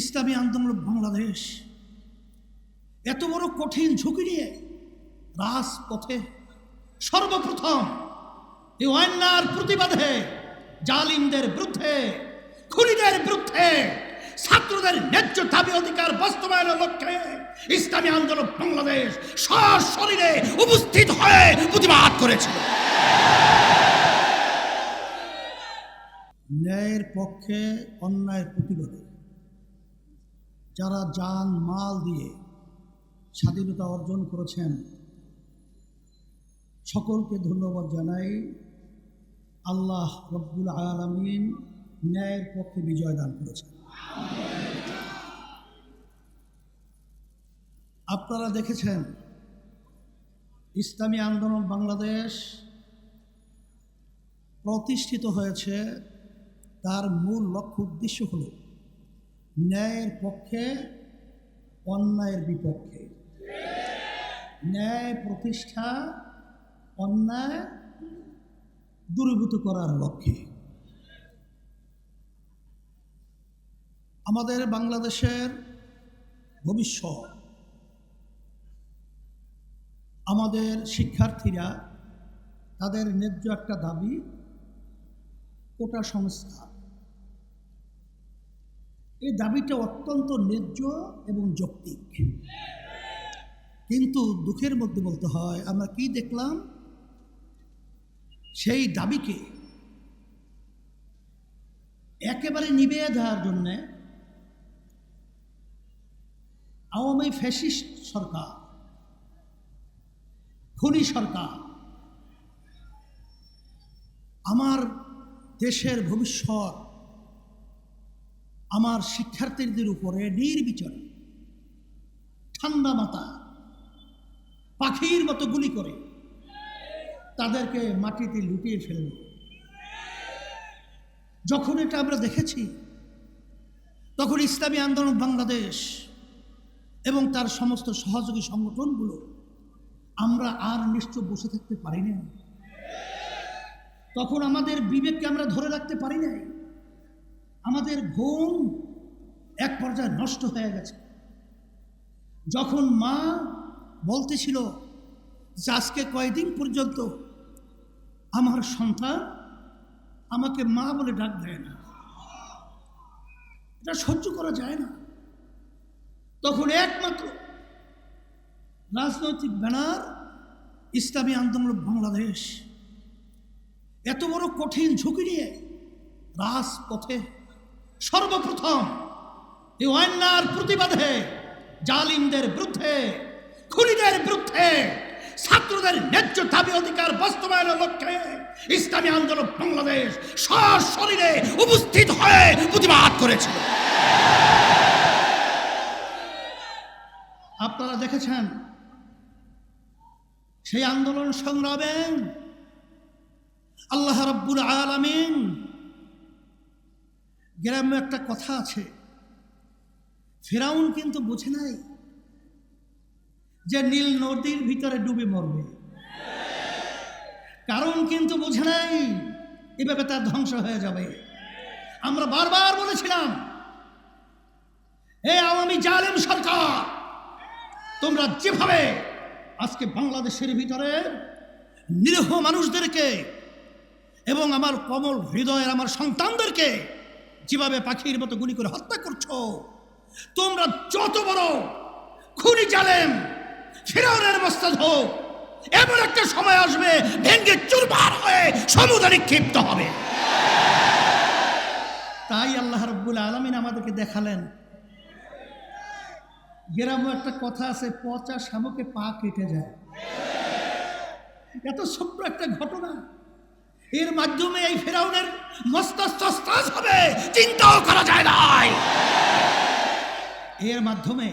ইসলামী আন্দোলন বাংলাদেশ। এত বড় কঠিন ঝুঁকি নিয়ে রাজপথে সর্বপ্রথম এই অন্যার প্রতিবাদে জালিমদের বিরুদ্ধে, খুনিদের বিরুদ্ধে, ছাত্রদের ন্যায্য দাবি অধিকার বাস্তবায়নের লক্ষ্যে ইসলামী আন্দোলন বাংলাদেশ সশরীরে উপস্থিত হয়ে প্রতিবাদ করেছিল ন্যায়ের পক্ষে অন্যায়ের প্রতিবাদে যারা যান মাল দিয়ে স্বাধীনতা অর্জন করেছেন, সকলকে ধন্যবাদ জানাই। আল্লাহ রব্বুল আলমিন ন্যায়ের পক্ষে বিজয় দান করেছেন। আপনারা দেখেছেন, ইসলামী আন্দোলন বাংলাদেশ প্রতিষ্ঠিত হয়েছে। তার মূল লক্ষ্য উদ্দেশ্য হল ন্যায়ের পক্ষে, অন্যায়ের বিপক্ষে। ন্যায় প্রতিষ্ঠা, অন্যায় দূরীভূত করার লক্ষ্যে। আমাদের বাংলাদেশের ভবিষ্যৎ, আমাদের শিক্ষার্থীরা তাদের ন্যায্য একটা দাবি, কোটা সংস্কার এই দাবিটা অত্যন্ত ন্যায্য এবং যৌক্তিক। কিন্তু দুঃখের মধ্যে বলতে হয়, আমরা কি দেখলাম? সেই দাবিকে একেবারে নিভিয়ে দেওয়ার জন্যে আওয়ামী ফ্যাসিস্ট সরকার, খুনি সরকার আমার দেশের ভবিষ্যৎ আমার শিক্ষার্থীদের উপরে নির্বিচারে ঠান্ডা মাথা, পাখির মতো গুলি করে তাদেরকে মাটিতে লুটিয়ে ফেলল। যখন এটা আমরা দেখেছি, তখন ইসলামী আন্দোলন বাংলাদেশ এবং তার সমস্ত সহযোগী সংগঠনগুলো আমরা আর নিশ্চয় বসে থাকতে পারি না তখন আমাদের বিবেককে আমরা ধরে রাখতে পারি নাই। আমাদের ঘুম এক পর্যায়ে নষ্ট হয়ে গেছে। যখন মা বলতেছিল যে আজকে কয়দিন পর্যন্ত আমার সন্তান আমাকে মা বলে ডাক দেয় না। এটা সহ্য করা যায় না। তখন একমাত্র রাজনৈতিক ব্যানার ইসলামী আন্দোলন বাংলাদেশ। এত বড় কঠিন ঝুঁকি নিয়ে রাজপথে সর্বপ্রথম এই অন্যার প্রতিবাদে জালিমদের বিরুদ্ধে, খুনিদের বিরুদ্ধে, ছাত্রদের ন্যায্য দাবি অধিকার বাস্তবায়নের লক্ষ্যে ইসলামী আন্দোলন বাংলাদেশ সশরীরে উপস্থিত হয়ে প্রতিবাদ করেছিল আপনারা দেখেছেন, সেই আন্দোলন সংগ্রামে আল্লাহ রব্বুল আলামিন গ্রামে একটা কথা আছে। ফেরাউন কিন্তু বুঝে নাই যে নীল নদীর ভিতরে ডুবে মরবে। কারণ কিন্তু বুঝে নাই এভাবে তার ধ্বংস হয়ে যাবে। আমরা বারবার বলেছিলাম এই আওয়ামী জালেম সরকার, তোমরা যেভাবে আজকে বাংলাদেশের ভিতরে নিরীহ মানুষদেরকে এবং আমার কমল হৃদয়ের আমার সন্তানদেরকে যেভাবে পাখির মতো গুলি করে হত্যা করছ, তোমরা যত বড় খুনি জালেম, ফিরাউনের মস্তাদ হোক, এমন একটা সময় আসবে ভেঙ্গে চুরবার হয়ে সমুদ্রে নিক্ষিপ্ত হবে। তাই আল্লাহ রব্বুল আলমিন আমাদেরকে দেখালেন, গ্রামে একটা কথা আছে, পচা শামুকে পা কেটে যায়। এত ছোট্ট একটা ঘটনা। এর মাধ্যমে এই ফেরাউনের মস্তাজ হবে। চিন্তাও করা যায় নাই। এর মাধ্যমে